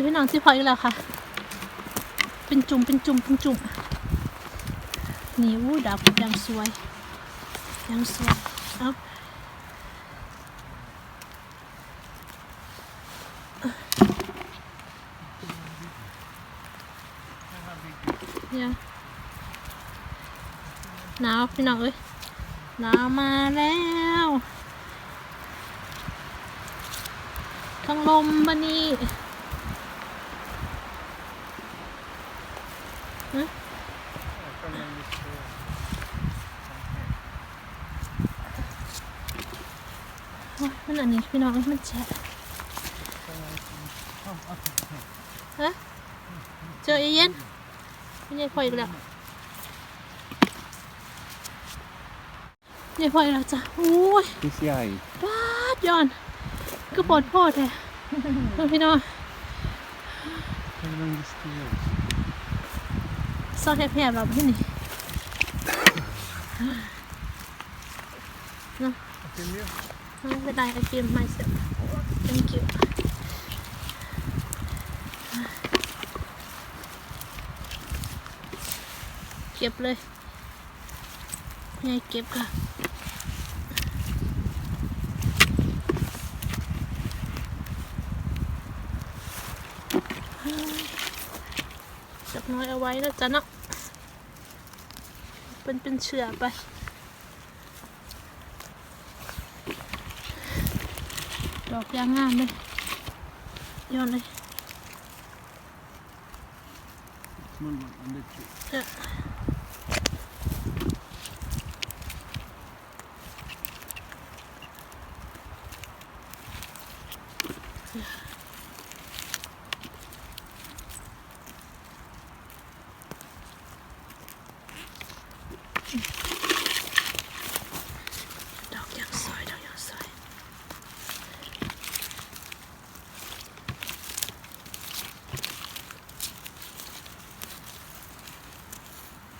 สิพี่น้องสิพออีกแล้วค่ะ เป็นจุ่มเป็นจุ่มเป็นจุ่มนี่วู้ดาวยังสวยยังสวยเอาเนี่ยหนาวพี่น้องเอ้ยหนาวมาแล้วทั้งลมบันนี้ฮะ โอ้ยมั นอันนี้พี่น้องมันแฉะฮะเจอเอเย็นไม่ใช่พออีกแล้วนี่พออีกแล้วจ้ะโอ้ย PCI ปาดย้อนก็ปวดโพดแท้เออพี่น้อง Along the stairs. ซอกแคบๆเราที่นี่ Can you? ไม่เป็นไร I give myself thank you เก็บเลยให้เก็บค่ะจับน้อยเอาไว้นะจ๊ะเนาะเป็นเป็นเชือกไป ดอกยางงามเลยย้อนเลย Small one on the tree. เจ้ะดอกยางสวยดอกยางสวย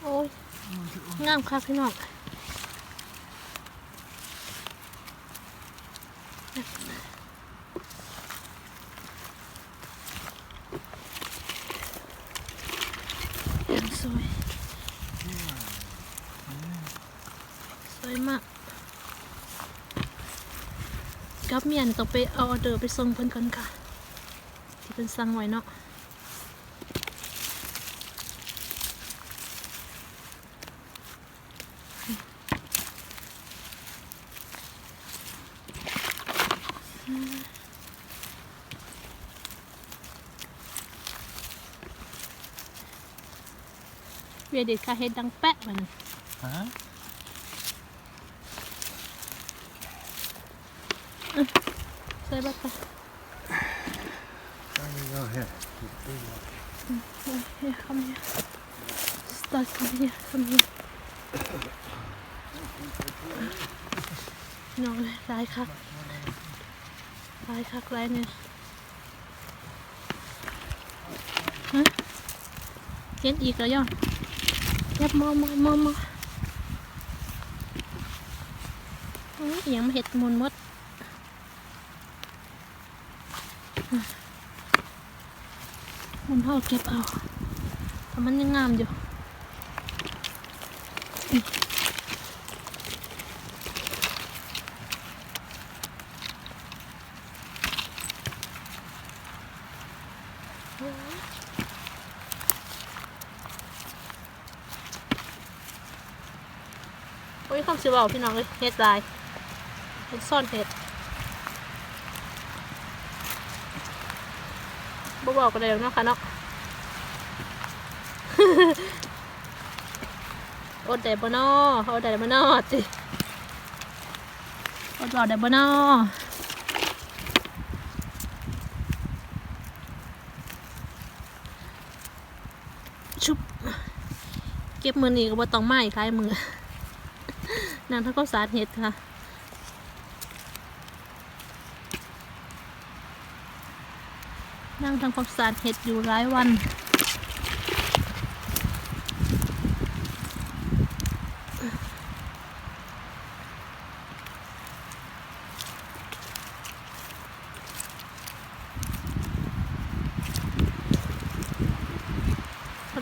โอ้ย งาม ค่ะพี่น้องสวยสวยมากกับเมียนต้องไปเอาออเดอร์ไปส่งเพิ่นก่อนค่ะ ที่เพิ่นสั่งไว้เนาะ เวียเด็ดค่ะเฮ็ดดังแปะมัน Huh? ใส่บัตรไป There we go here. Here, come here. Start come here, come here. น้องเลยร้ายคักร้ายคักร้ายเนี่ยฮะเห็นอีกแล้วย่อน ยับมอมอมอมออื้ออหยังมเห็ดมุนมดมุนเท่าเก็บเอาแต่มันยังงามอยู่ โอ้ยคำสิ เว่าพี่น้องเลยเฮ็ดลายเฮ็ดซ่อนเฮ็ดบ่บอกกันเลยเนาะค่ะเนาะอดได้บ่นออดได้บ่นอจิอดบอกได้บ่นอชุบเก็บมือนี่ก็บ่ต้องไม้คล้ายมือ นางทั้งข้าวสารเห็ดค่ะนั่งทำความสะอาดเห็ดอยู่หลายวัน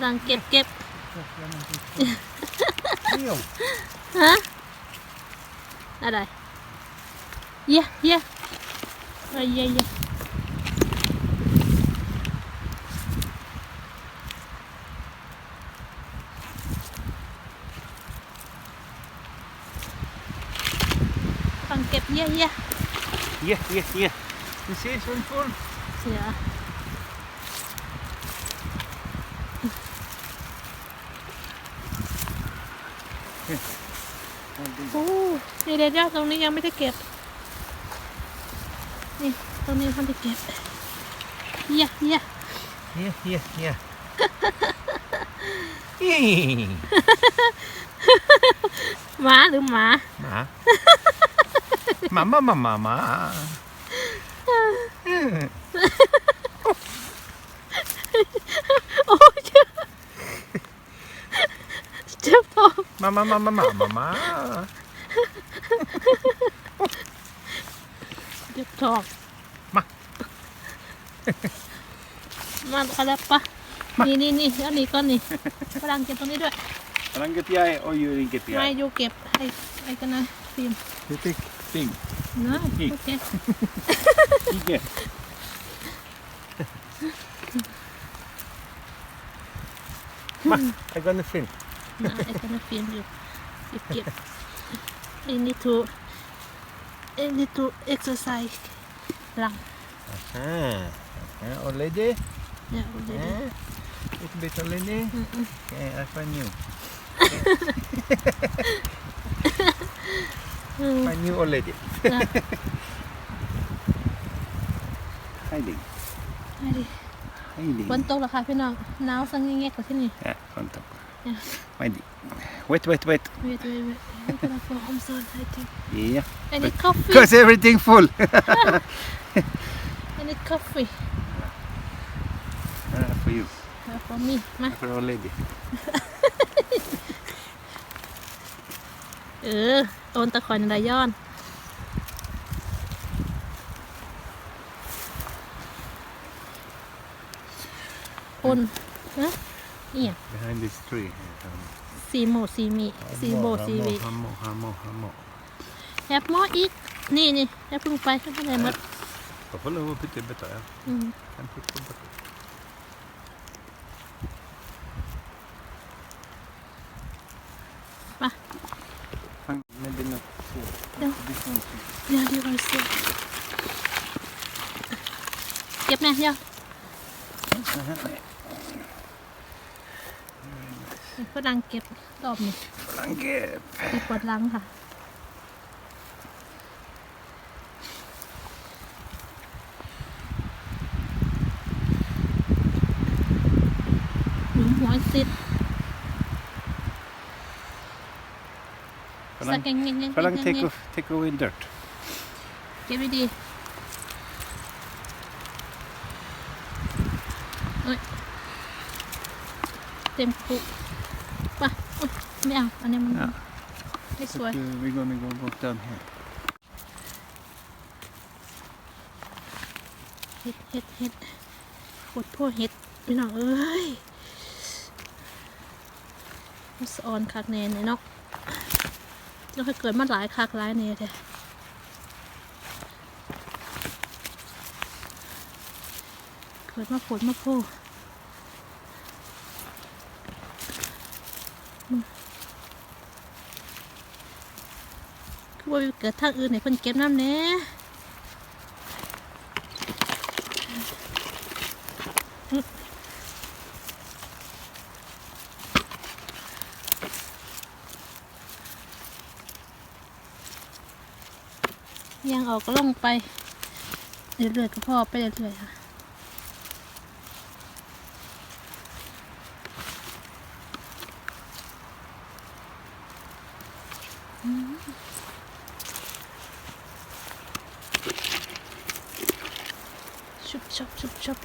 ลังเก็บเก็บ Io. ฮะอะไรเยี่ยเยี่ ยเอ้ยเยี่ยเยี่ยกำลังเก็บเยี่ยเยี่ย Yeah, yeah, yeah. You see, so full. เสียโอ้ เดี๋ยวเดี๋ยวตรงนี้ยังไม่ได้เก็บ นี่ตรงนี้มันได้เก็บเยี่ยเยี่ย Yeah, yeah, yeah. Yay. หมาหรือหมา Ma. Mamma, mamma, mamma. โอ้ยเจ็บเจ็บท้อง Mamma, mamma, mamma, mamma. เจ็บท้องมา มาอะไรปะนี่นี่นี่อันนี้ก้อนนี่กำลังเก็บตรงนี้ด้วย Ranget jij och you ringet ไม่ jij. ยูเก็บไอ้ไอ้กันนะฟิล์ม You take thing. นะนี่ โอเค Ikke. Ma, I'm gonna film. นะไอ้กันนะฟิล์มอยู่อยู่เก็บ I need to I need to exercise หลัง Ah. Yeah, already? เนี่ยโอเค Yeah. Little bit already? อืมอืม Okay, I find you. อืม Find you already. นะ Hiding. ให้ดิ Hiding. ฝนตกแล้วค่ะพี่น้องหนาวสังเงี้ยกว่าที่นี่ Ja, vänta. Ja. Hiding. Wait, wait, wait. Wait, wait, wait. I'm gonna go home soon, I think. Yeah. I need coffee. Because everything full. I need coffee. Uh, for you. Uh, for me. มา For our lady. เออโอนตะขอนอะไรย้อน โอนฮะนี่ย Behind this tree. สีโมสีมีสีโบสีวี Hammo, hammo, hammo. แฮปมออีกนี่นี่แฮปเพิ่งไปแฮปเพิ่งไหนหมด Jag får lov att byta beta, ja. อืม Kan putta beta. Va? Fan, Maybe not so. No. This one too. เดี๋ยวเดี๋ยวก่อนสิเก็บแน่เดี๋ยว ฝรั่งเก็บรอบนี้ Blanket. มีปวดหลังค่ะหนุมหัวซิดสัก Falang, อย่างเงี้ยเงี้ย falang เงี้ย take, เงี้ย off, take away dirt. เก็บไว้ดีเอ้ยเต็มคุกป่ะอุ๊ย ไม่เอา อันนี้มัน Ja. ไม่สวย But, uh, we're gonna go walk down here. เห็ดเห็ดเห็ดปวดพวกเห็ดพี่น้องเอ้ยมันสะออนคักแน่เนี่ยเนาะแล้วเคยเกิดมาหลายคักหลายแน่แท้เกิดมาปวดมาโพมึงคือว่า เกิดทางอื่นให้เพิ่นเก็บน้ำแหน่ยังออกก็ลงไปเรื่อยๆก็พอไปเรื่อยๆค่ะ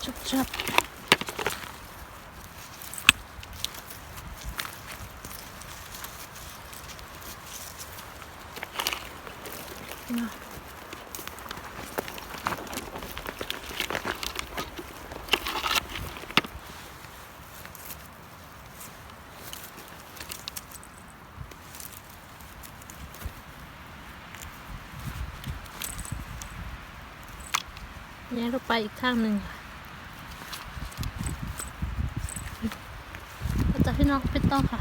ชุบชับนะแย่ลงไปอีกข้างหนึ่งค่ะ พี่น้องเป็นต้องค่ะ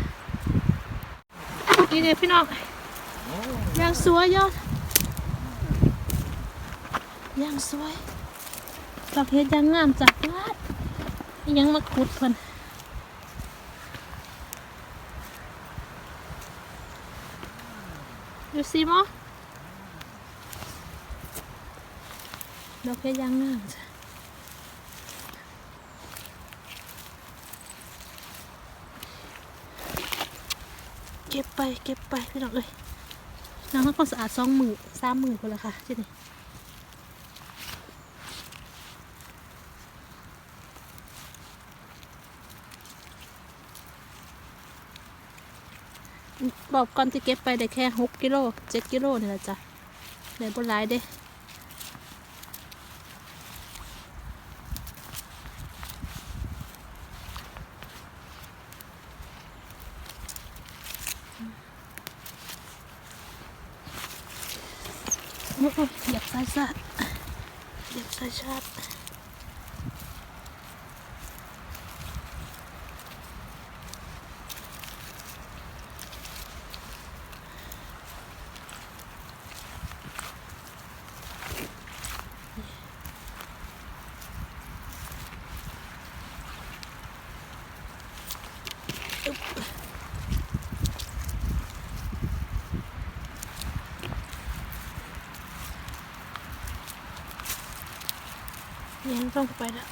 นี่เลยพี่น้องยางสวยยอดยางสวยดอกเห็ดยางงามจากวาดนี่ยังมาขุดเพิ่นดูสิมอดอกเห็ดยางงามจ้ะ เก็บไปเก็บไปพี่น้องเอ้ยน้ำมันก็สะอาดสองมือสามมือคนละค่ะที่นี่บอกก่อนที่เก็บไปได้แค่หกกิโลเจ็ดกิโลนี่แหละจ้ะเลยบนร้ายเด้โอ้ยเหยียบสายชาติเหยียบสายชาติ ยังต้องไปแล้ว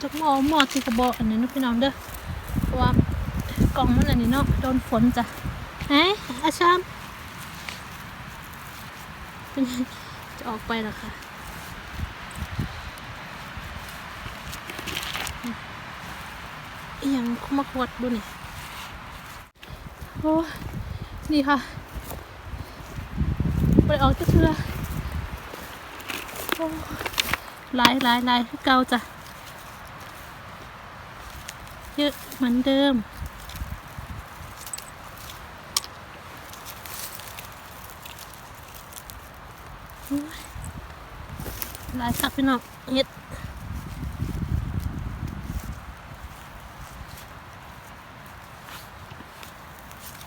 จะมอหมอที่กระบอกอันนี้นะพี่น้องเด้อเพราะว่ากล่องมันอันนี้เนาะโดนฝนจ้ะเฮ้ยอาชามจะออกไปแล้วค่ะ อห ยังเข้ามาขวดดูนี่โอ้นี่ค่ะไปออกจะเชื่อโอ้หลายหลายหลายเก่าจ้ะเยอะเหมือนเดิมโอ้หลายคักพี่น้องเฮ็ด ช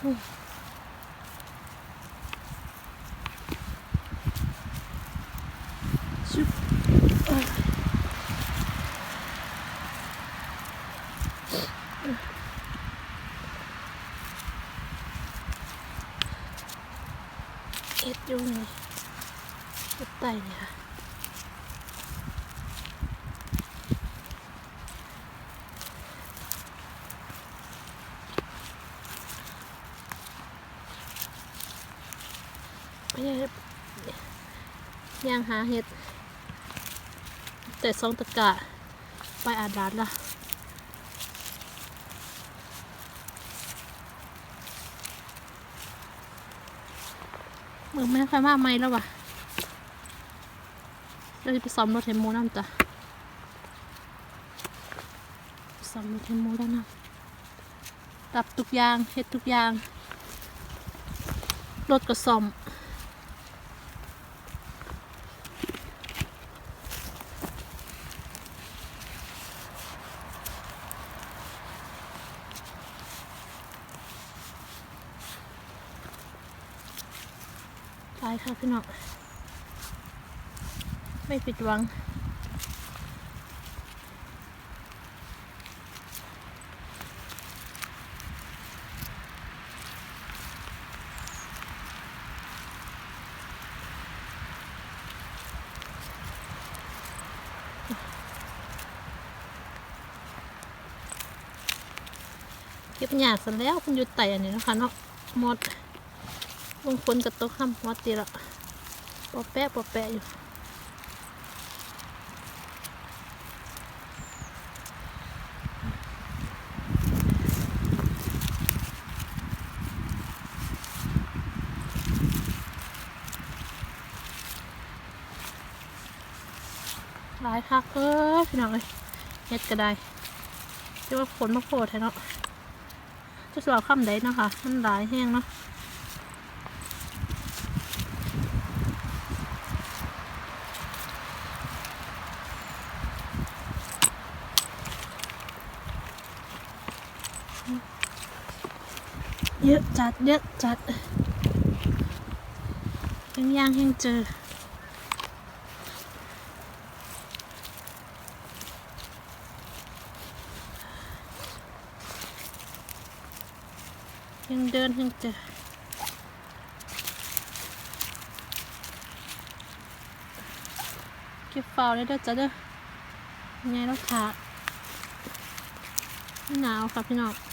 ุบเอ้ยเอ็ดอยู่นี่เอ็ดไตเนี่ยค่ะ ไม่ใช่ย่างหาเห็ด แต่สองตะกะไปอาดดาดละมือไม่ค่อยมากไหมแล้ววะเราจะไปซ้อมรถเทมโมนั่นจ้ะซ้อมรถเทมโมแล้วนะตับทุกอย่างเฮ็ดทุกอย่าง รถก็ซ่อม ค่ะพี่น้องไม่ผิดหวังเก็บหยาดเสร็จแล้วคุณยู่ไต่อันนี้นะคะเนาะหมด งคนกับต๊ะข้ามหัวตีละปอแปะปอแปะอยู่หลายคักเออพี่น้องเลยเฮ็ดก็ได้ที่ว่าฝนมาโผล่แท้เนาะจะสวาค่ำได้เนาะค่ะมันหลายแห้งเนาะ จัดเยอะจัดยังย่างยังเจอ ยังเดินยังเจอเก็บเฝ้าเลยเด้อจ้ะเด้อยังไงเราขาดหนาวค่ะพี่น้อง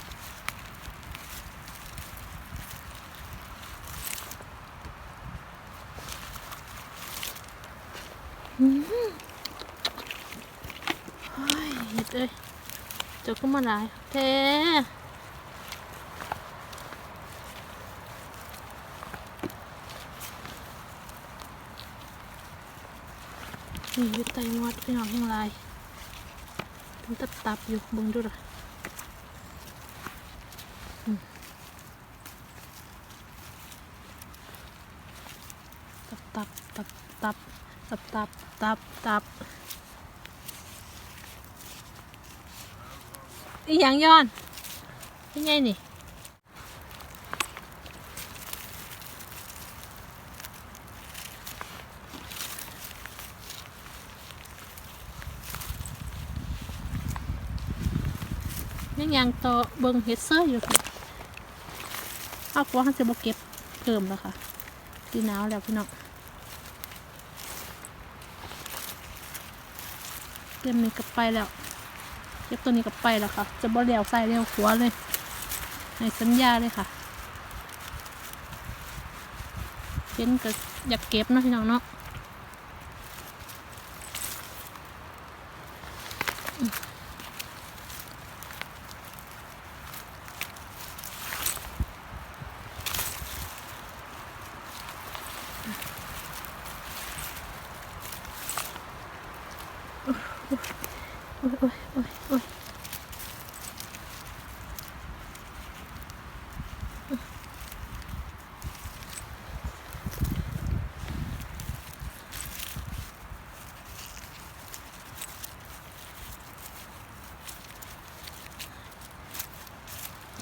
Ôi, nhiệt ơi Chỗ có mà lại Thế. Nhìn cái tay ngoặt cái ngọc không lại Tính tập tạp dục bông rồi. Ừ. Tập tập tập tập tập tập ตับตับอีหยังย้อนเป็นไงนี่ยังยังต่อเบิงเฮดเซอร์อยู่ค่ะเอากลัวเขาจะมาเก็บเติมแล้วค่ะที่หนาวแล้วพี่น้อง เตรียมนี้กลับไปแล้ว เก็บตัวนี้กลับไปแล้วค่ะ จะบ่เลี้ยวใส่เลี้ยวขวาเลย ในสัญญาเลยค่ะเห็นก็อยากเก็บเนาะพี่น้องเนาะ โอ้ยโอ้ยโอ้ยโอ้ย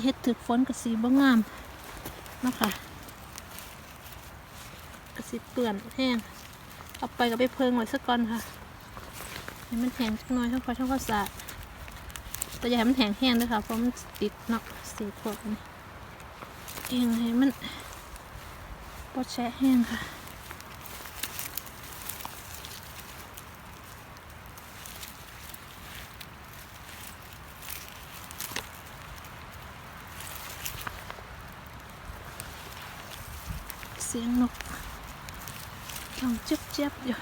เฮ็ด ถึกฝนกระสีบ่งามนะคะกระสีเปื่อนแห้งเอาไปกับไปเพิงไว้สักก่อนค่ะให้มันแห้งสักหน่อยทั้งควายทั้งข้าวสาดแต่อย่าให้มันแห้งแห้งด้วยค่ะเพราะมันติดเนาะสีพวกนี้เองให้มันปดแช่แห้งค่ะ เสียงนกร้อง เจ็บเจ็บๆอยู่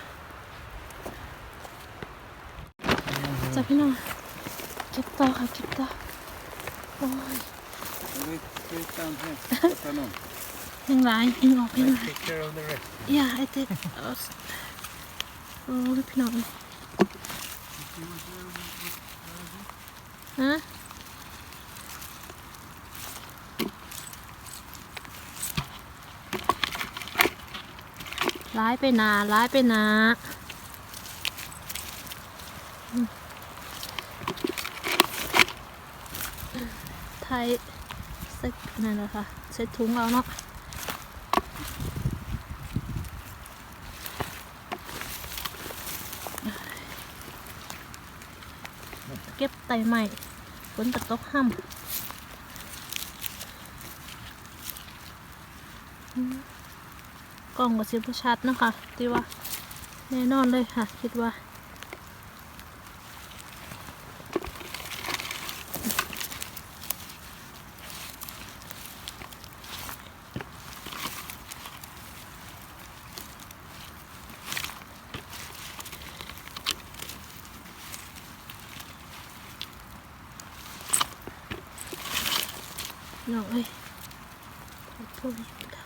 จ้ะพี่น้องเก็บต่อค่ะเก็บต่อโอ้ย Wait, wait down here. Put that on. ยังหลายยังออกยังห I ลาย take care of the rest. อย่าไอเต็ดเอาสโอ้ยพี่น้องฮะ ร้ายไปนาร้ายไปนาไทยเซ็กนั่นแหละค่ะเซ็ตถุงเอาเนาะเก็บไตใหม่ฝนตกตกห้ำอืม กล้องก็สิบชัดนะคะที่ว่าแน่นอนเลยค่ะ คิดว่า น้องเอ้ยพวกนี้ดั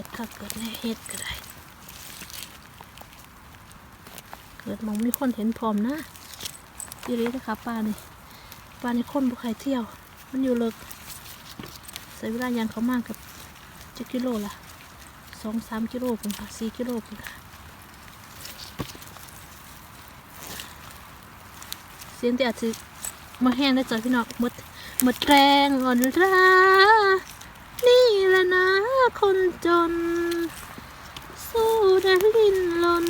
ก จะได้าเกิดค่เกิดในเฮ็ดก็ได้เกิดมองมีคนเห็นพร้อมนะดีเลยนะคะปลานี่ปลานี่คนบุใครเที่ยว มันอยู่เลิกใส่เวลายางเขามากกับเจ็ดกิโลละสองสามกิโลพุ่นค่ะสี่กิโลพุ่นค่ะเสียงที่อาจจะมาแห้งได้จ้ะพี่น้องหมดหมดแรงอ่อนล้า ละนะคนจน สู้ได้ลินลน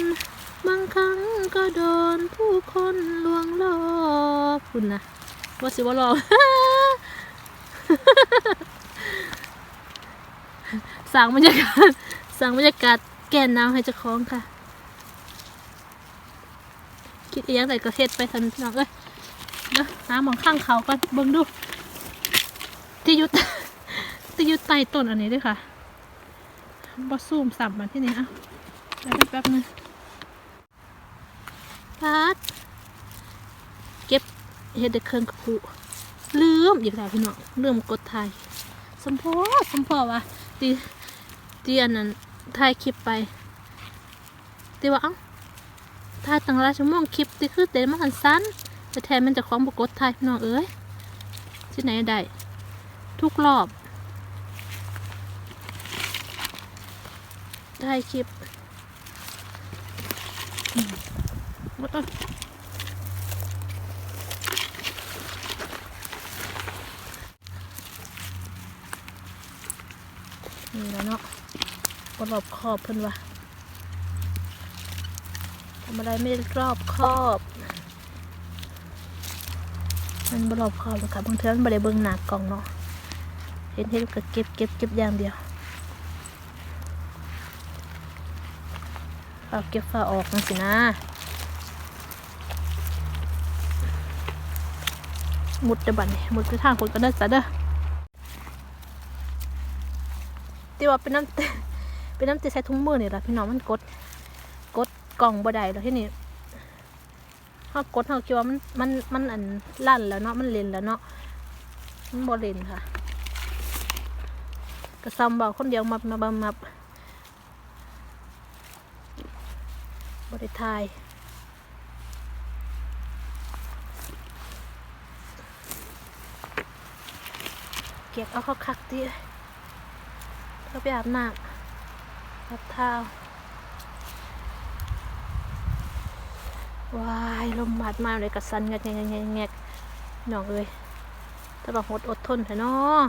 บางครั้งก็โดนผู้คนลวงหล่อคุณนะว่าสิว่าหลอกสั่งบรรยากาศสั่งบรรยากาศแก่นน้ำให้เจ้าของค่ะ คิดอียังใส่กระเฮ็ดไปทันพี่น้องเอ้ยเดี๋ยวหาหมองข้างเขาก่อนเบิ่งดู ที่ยุตที่ อยุตใต้ต้นอันนี้ด้วยค่ะบอซูมสับมาที่นี่อะเดี๋ยวแป๊บนึงพัดเก็บเฮ็ดเด็กเครื่องกระปุลืมอีกแล้วพี่น้องลืมกดถ่ายสมพอสมพอวะตีตีอันนั้นถ่ายคลิปไปตีว่าเอ้าถ่ายตั้งหลายชั่วโมงคลิปที่คือเต็มมาหันสั้นแต่แทนมันจะคล้องบกดถ่ายพี่น้องเอ้ยที่ไหนได้ทุกรอบ ถ่ายคลิปอืมบ่ต้องนี่แหล้วเนาะบรอบขอบเพิ่นว่าทำอะไรไม่รอบคอบ มันบรอบคอบหรอกค่ะบางเทื่อมันไม่ได้เบิ่งหนักกล่องเนาะ เห็นเห็นก็เก็บเก็บเก็บอย่างเดียว เอาเก็บฝาออกนันสินะมุดเดบันนี่มุดไปทางคนกันได้จ้ะเด้อที่ว่าเป็นน้ำเตเป็นน้ำเตใส่ถุงมือนี่แหละพี่น้องมันกด กดกล่องบ่ได้แล้วที่นี่เฮากดเฮาคิดว่ามันมันมันอันลั่นแล้วเนาะมันเลนแล้วเนาะมันบ่เลนค่ะก็ซ้ำเบาคนเดียวมับมาบมับ บ่ได้ทายเก็บเอาเขาคักดิเพื่อไปอาบน้ำอาบเท้าว้ายลมบาดมาเลยกระสันแงกแงกแงกแงกน้องเอ้ยแต่บอกอดอดทนเถอะเนาะ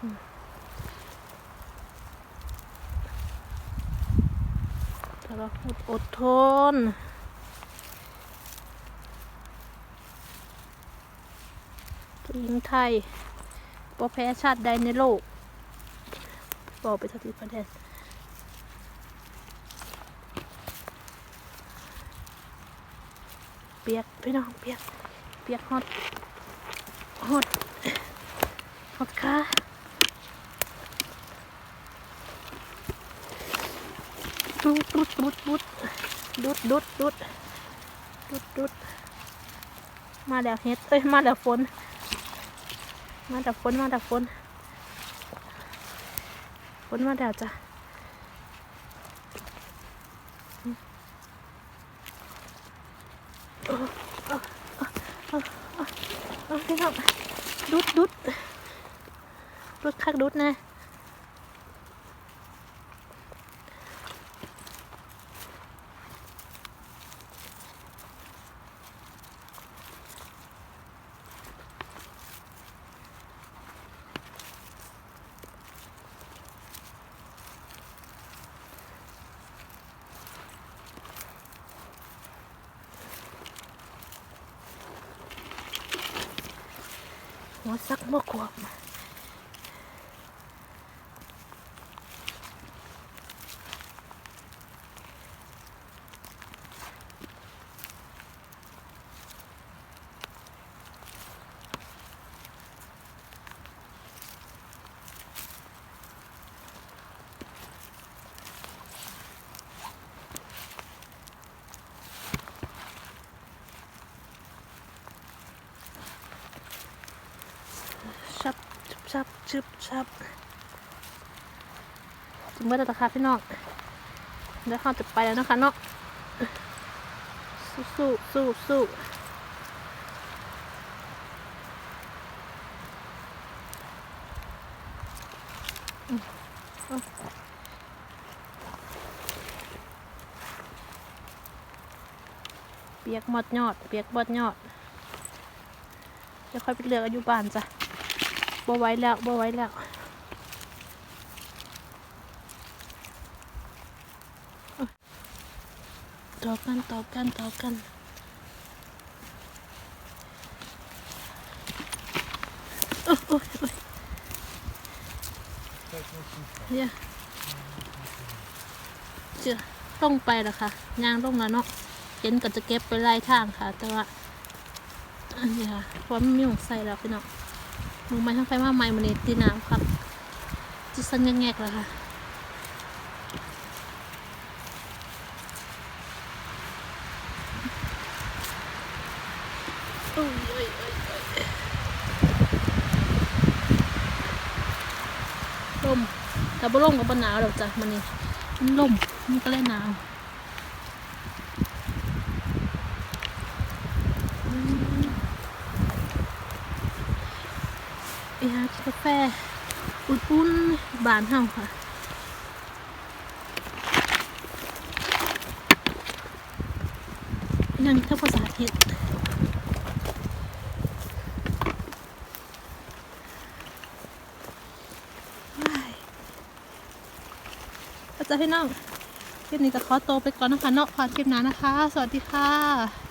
อืมแต่ว่าอดอดทน ผู้หญิง ไทยปแพ้ชาติใดในโลกบอกไปสักทีประเทศเปียกพี่น้องเปียกเปียกฮอดฮอดฮอดขาดุดดุดดุดดุดดุดดุดดุดดุดดุดมาแล้วเฮ็ดเอ้ยมาแล้วฝน มาแต่ฝนมาแต่ฝนฝนมาแต่จ้ะพี่น้องดุดดุดดุดคักดุดนะ 我怎么过 ชึบชับถึงเมื่อตะคาพี่น้องเดี๋ยวเขาจะไปแล้วนะคะเนาะสู้สู้สู้สู้เปียกหมดยอด เปียกบดยอดเดี๋ยวค่อยไปเลือกอายุบานจ้ะ บ่ไหว้แล้วบ่ไหว้แล้วต่อกันต่อกันต่อกันโอ้ยโอ้ยโอ้ยเนี่ยเจะต้องไปล้วค่ะยางลงล้วเนาะเห็นก็จะเก็บไปไล่ทางค่ะ แต่ว่าอันนี้ค่ะเพราะมันมีหมองใส่แล้วพี่น้อง มือไม้ทั้งไฟมาไม้มันนี่ตีน้ำครับจิสันแงกๆแล้วค่ะโอ้ยโอ้ยโอ้ยลมแต่บ่ลมกับบ่หนาวดอกจ้ะมันนี่มันลมมันก็เลยหนาวอืมไปหา กาแฟ อุ่นๆบานเฮาค่ะนั่นถ้าภาษาเทศอาจารย์พี่น้องคลิปนี้ก็ขอตัวไปก่อนนะคะเนาะผ่านคลิปหน้านะคะ สวัสดีค่ะ